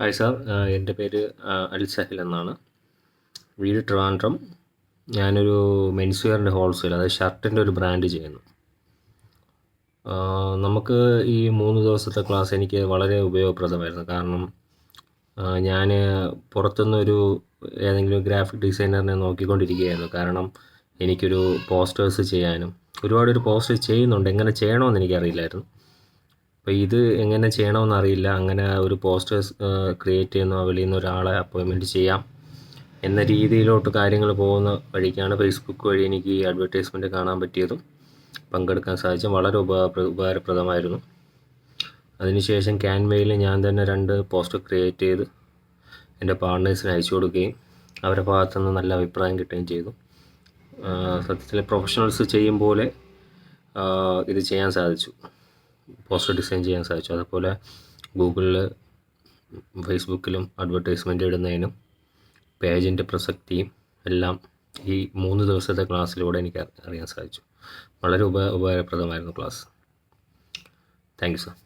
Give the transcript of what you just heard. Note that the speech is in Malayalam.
ഹായ് സാർ എന്റെ പേര് അൽ സഹിൽ എന്നാണ്. വീട് ട്രിവാൻഡ്രം. ഞാനൊരു മെൻസ് വെയറിന്റെ ഹോൾസെയിൽ അതായത് ഷർട്ടിന്റെ ഒരു ബ്രാൻഡ് ചെയ്യുന്നു. നമുക്ക് ഈ മൂന്ന് ദിവസത്തെ ക്ലാസ് എനിക്ക് വളരെ ഉപയോഗപ്രദമായിരുന്നു. കാരണം ഞാൻ പുറത്തുനിന്നൊരു ഏതെങ്കിലും ഗ്രാഫിക് ഡിസൈനറിനെ നോക്കിക്കൊണ്ടിരിക്കുകയായിരുന്നു. കാരണം എനിക്കൊരു പോസ്റ്റേഴ്സ് ചെയ്യാനും ഒരുപാടൊരു പോസ്റ്റേഴ്സ് ചെയ്യുന്നുണ്ട്. എങ്ങനെ ചെയ്യണമെന്ന് എനിക്കറിയില്ലായിരുന്നു. അപ്പോൾ ഇത് എങ്ങനെ ചെയ്യണമെന്ന് അറിയില്ല. അങ്ങനെ ഒരു പോസ്റ്റർ ക്രിയേറ്റ് ചെയ്യുന്ന. വെളിയിൽ നിന്ന് ഒരാളെ അപ്പോയിൻമെന്റ് ചെയ്യാം എന്ന രീതിയിലോട്ട് കാര്യങ്ങൾ പോകുന്ന വഴിക്കാണ് ഫേസ്ബുക്ക് വഴി എനിക്ക് ഈ അഡ്വർടൈസ്മെന്റ് കാണാൻ പറ്റിയതും പങ്കെടുക്കാൻ സാധിച്ചും വളരെ ഉപകാര ഉപകാരപ്രദമായിരുന്നു. അതിനുശേഷം ക്യാൻവയിൽ ഞാൻ തന്നെ രണ്ട് പോസ്റ്റർ ക്രിയേറ്റ് ചെയ്ത് എന്റെ പാർട്ട്നേഴ്സിന് അയച്ചു കൊടുക്കുകയും അവരുടെ ഭാഗത്തുനിന്ന് നല്ല അഭിപ്രായം കിട്ടുകയും ചെയ്തു. സത്യത്തിൽ പ്രൊഫഷണൽസ് ചെയ്യും പോലെ ഇത് ചെയ്യാൻ സാധിച്ചു. പോസ്റ്റർ ഡിസൈൻ ചെയ്യാൻ സാധിച്ചു. അതുപോലെ ഗൂഗിളിൽ ഫേസ്ബുക്കിലും അഡ്വർടൈസ്മെന്റ് ഇടുന്നതിനും പേജിന്റെ പ്രസക്തിയും എല്ലാം ഈ മൂന്ന് ദിവസത്തെ ക്ലാസ്സിലൂടെ എനിക്ക് അറിയാൻ സാധിച്ചു. വളരെ ഉപ ഉപകാരപ്രദമായിരുന്നു ക്ലാസ്. Thank you sir.